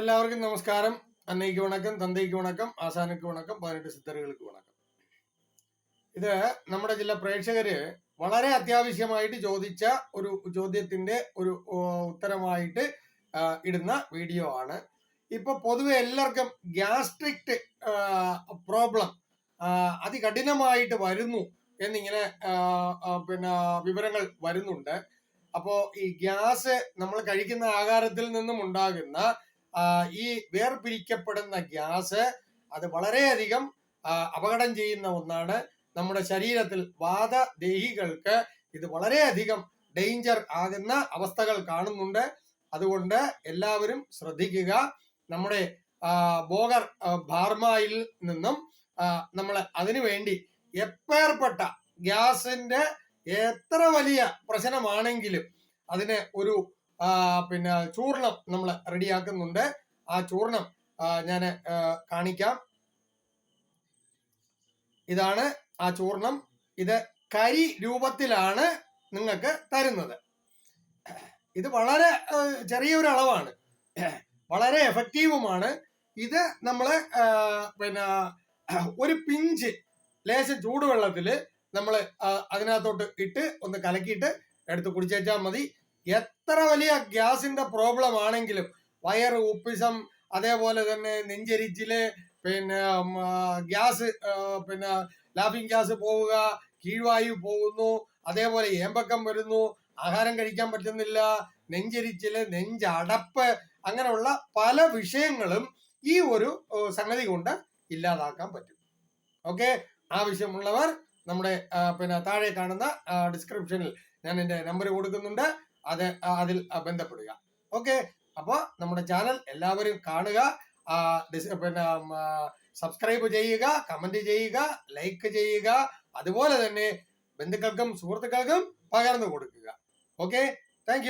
എല്ലാവർക്കും നമസ്കാരം. അന്നയ്ക്ക് വണക്കം തന്തയ്ക്ക് വണക്കം ആസാനക്ക് വണക്കം പതിനെട്ട് സിദ്ധറുകൾക്ക് വണക്കം. ഇത് നമ്മുടെ ചില പ്രേക്ഷകര് വളരെ അത്യാവശ്യമായിട്ട് ചോദിച്ച ഒരു ചോദ്യത്തിന്റെ ഒരു ഉത്തരമായിട്ട് ഇടുന്ന വീഡിയോ ആണ്. ഇപ്പൊ പൊതുവെ എല്ലാവർക്കും ഗ്യാസ്ട്രിക് പ്രോബ്ലം അതികഠിനമായിട്ട് വരുന്നു എന്നിങ്ങനെ പിന്നെ വിവരങ്ങൾ വരുന്നുണ്ട്. അപ്പോ ഈ ഗ്യാസ് നമ്മൾ കഴിക്കുന്ന ആഹാരത്തിൽ നിന്നും ഉണ്ടാകുന്ന ഈ വേർപിരിക്കപ്പെടുന്ന ഗ്യാസ് അത് വളരെയധികം അപകടം ചെയ്യുന്ന ഒന്നാണ്. നമ്മുടെ ശരീരത്തിൽ വാദദേഹികൾക്ക് ഇത് വളരെയധികം ഡേഞ്ചർ ആകുന്ന അവസ്ഥകൾ കാണുന്നുണ്ട്. അതുകൊണ്ട് എല്ലാവരും ശ്രദ്ധിക്കുക. നമ്മുടെ ബോഗർ ആ, ബാർമയിൽ നിന്നും നമ്മൾ അതിനു വേണ്ടി എപ്പേർപ്പെട്ട ഗ്യാസിന്റെ എത്ര വലിയ പ്രശ്നമാണെങ്കിലും അതിന് ഒരു പിന്നെ ചൂർണം നമ്മൾ റെഡിയാക്കുന്നുണ്ട്. ആ ചൂർണം ഞാൻ കാണിക്കാം. ഇതാണ് ആ ചൂർണം ഇത് കരി രൂപത്തിലാണ് നിങ്ങൾക്ക് തരുന്നത്. ഇത് വളരെ ചെറിയൊരു അളവാണ്. വളരെ എഫക്റ്റീവുമാണ്. ഇത് നമ്മൾ പിന്നെ ഒരു പിഞ്ച് ലേശം ചൂടുവെള്ളത്തിൽ നമ്മൾ അതിനകത്തോട്ട് ഇട്ട് ഒന്ന് കലക്കിയിട്ട് എടുത്ത് കുടിച്ചേച്ചാൽ മതി. എത്ര വലിയ ഗ്യാസിന്റെ പ്രോബ്ലം ആണെങ്കിലും വയറ് ഉപ്പിസം അതേപോലെ തന്നെ നെഞ്ചരിച്ചിൽ പിന്നെ ഗ്യാസ് പിന്നെ ലാഫിംഗ് ഗ്യാസ് പോവുക കീഴ്വായു പോകുന്നു അതേപോലെ ഏമ്പക്കം വരുന്നു ആഹാരം കഴിക്കാൻ പറ്റുന്നില്ല നെഞ്ചരിച്ചിൽ നെഞ്ചടപ്പ് അങ്ങനെയുള്ള പല വിഷയങ്ങളും ഈ ഒരു സംഗതി കൊണ്ട് ഇല്ലാതാക്കാൻ പറ്റും. ഓക്കെ? ആവശ്യമുള്ളവർ നമ്മുടെ പിന്നെ താഴെ കാണുന്ന ഡിസ്ക്രിപ്ഷനിൽ ഞാൻ എന്റെ നമ്പർ കൊടുക്കുന്നുണ്ട്. അത് അതിൽ ബന്ധപ്പെടുക. ഓക്കെ അപ്പോൾ നമ്മുടെ ചാനൽ എല്ലാവരും കാണുക. പിന്നെ സബ്സ്ക്രൈബ് ചെയ്യുക കമന്റ് ചെയ്യുക ലൈക്ക് ചെയ്യുക. അതുപോലെ തന്നെ ബന്ധുക്കൾക്കും സുഹൃത്തുക്കൾക്കും പകർന്നു കൊടുക്കുക. Okay thank